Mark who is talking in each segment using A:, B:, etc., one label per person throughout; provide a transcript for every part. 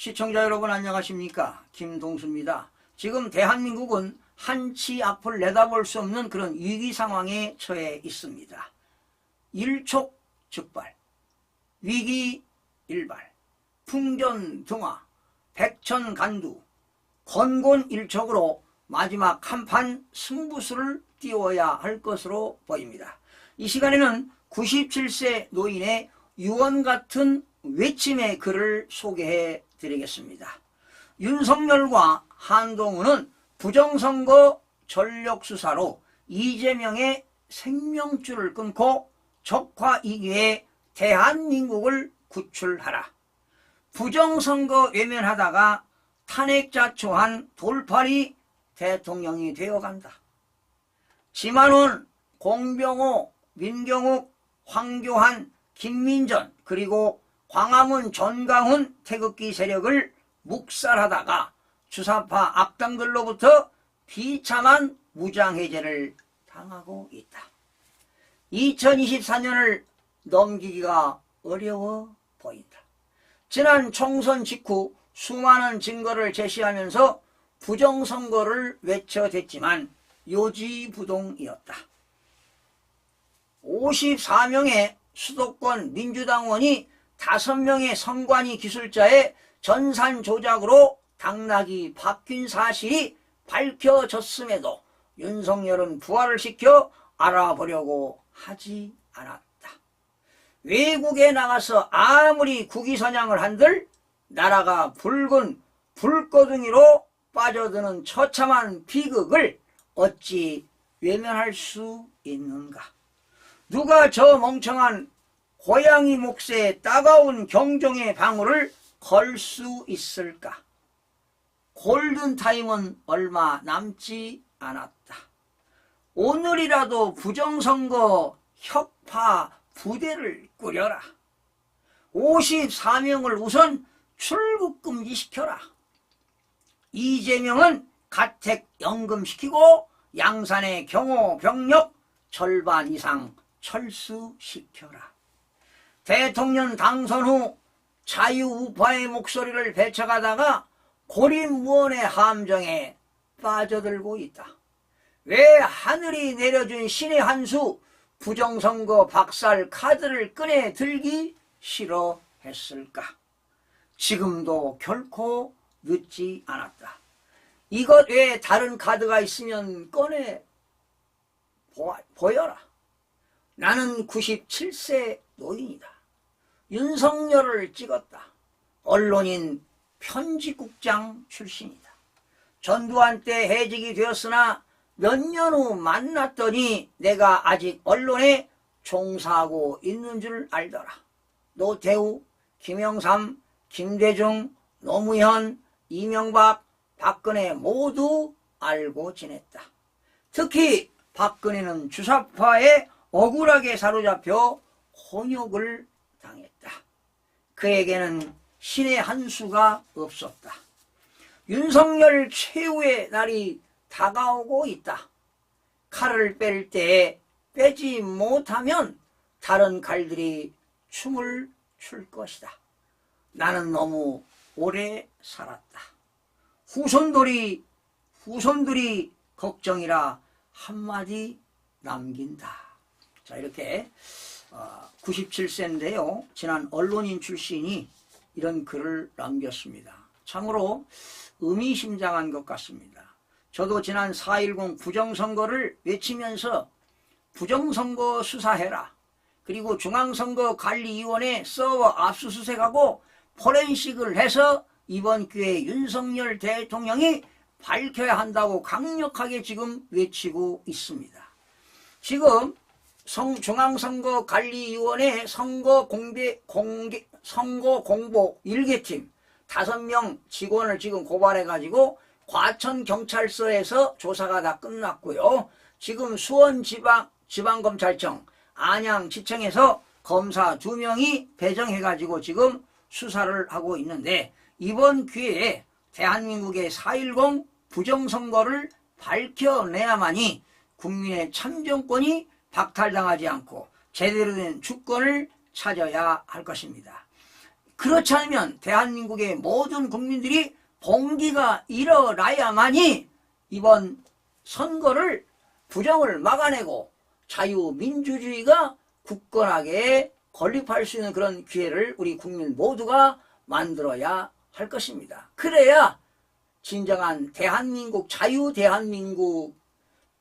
A: 시청자 여러분 안녕하십니까 김동수입니다. 지금 대한민국은 한치 앞을 내다볼 수 없는 그런 위기 상황에 처해 있습니다. 일촉즉발, 위기 일발, 풍전등화, 백천간두, 건곤일촉으로 마지막 한판 승부수를 띄워야 할 것으로 보입니다. 이 시간에는 97세 노인의 유언 같은 외침의 글을 소개해 드리겠습니다. 윤석열과 한동훈은 부정선거 전력수사로 이재명의 생명줄을 끊고 적화이기에 대한민국을 구출하라. 부정선거 외면하다가 탄핵자초한 돌팔이 대통령이 되어간다. 지만원, 공병호, 민경욱, 황교안, 김민전 그리고 광화문 전강훈 태극기 세력을 묵살하다가 주사파 악당들로부터 비참한 무장해제를 당하고 있다. 2024년을 넘기기가 어려워 보인다. 지난 총선 직후 수많은 증거를 제시하면서 부정선거를 외쳐댔지만 요지부동이었다. 54명의 수도권 민주당원이 5명의 선관위 기술자의 전산 조작으로 당락이 바뀐 사실이 밝혀졌음에도 윤석열은 부활을 시켜 알아보려고 하지 않았다. 외국에 나가서 아무리 국위선양을 한들 나라가 붉은 불거둥이로 빠져드는 처참한 비극을 어찌 외면할 수 있는가? 누가 저 멍청한 고양이 몫에 따가운 경종의 방울을 걸 수 있을까? 골든타임은 얼마 남지 않았다. 오늘이라도 부정선거 혁파 부대를 꾸려라. 54명을 우선 출국 금지 시켜라. 이재명은 가택 연금시키고 양산의 경호 병력 절반 이상 철수시켜라. 대통령 당선 후 자유우파의 목소리를 배척하다가 고립무원의 함정에 빠져들고 있다. 왜 하늘이 내려준 신의 한 수 부정선거 박살 카드를 꺼내 들기 싫어했을까? 지금도 결코 늦지 않았다. 이것 외에 다른 카드가 있으면 꺼내 보여라. 나는 97세 노인이다. 윤석열을 찍었다. 언론인 편집국장 출신이다. 전두환 때 해직이 되었으나 몇 년 후 만났더니 내가 아직 언론에 종사하고 있는 줄 알더라. 노태우, 김영삼, 김대중, 노무현, 이명박, 박근혜 모두 알고 지냈다. 특히 박근혜는 주사파에 억울하게 사로잡혀 혼욕을 당했다. 그에게는 신의 한 수가 없었다. 윤석열 최후의 날이 다가오고 있다. 칼을 뺄때 빼지 못하면 다른 칼들이 춤을 출 것이다. 나는 너무 오래 살았다. 후손들이 후손들이 걱정이라 한마디 남긴다. 자 이렇게 97세인데요. 지난 언론인 출신이 이런 글을 남겼습니다. 참으로 의미심장한 것 같습니다. 저도 지난 4.10 부정선거를 외치면서 부정선거 수사해라. 그리고 중앙선거관리위원회 서버 압수수색하고 포렌식을 해서 이번 기회에 윤석열 대통령이 밝혀야 한다고 강력하게 지금 외치고 있습니다. 지금 성, 중앙선거관리위원회 선거 공개, 공개, 선거 공보 일개팀 다섯 명 직원을 지금 고발해가지고 과천경찰서에서 조사가 다 끝났고요. 지금 수원지방, 지방검찰청, 안양지청에서 검사 두 명이 배정해가지고 지금 수사를 하고 있는데 이번 기회에 대한민국의 4.10 부정선거를 밝혀내야만이 국민의 참정권이 박탈당하지 않고 제대로 된 주권을 찾아야 할 것입니다. 그렇지 않으면 대한민국의 모든 국민들이 봉기가 일어나야만이 이번 선거를 부정을 막아내고 자유민주주의가 굳건하게 건립할 수 있는 그런 기회를 우리 국민 모두가 만들어야 할 것입니다. 그래야 진정한 대한민국 자유 대한민국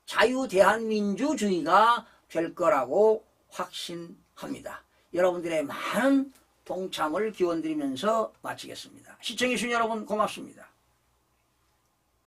A: 자유 대한민주주의가 될 거라고 확신합니다. 여러분들의 많은 동참을 기원드리면서 마치겠습니다. 시청해주신 여러분 고맙습니다.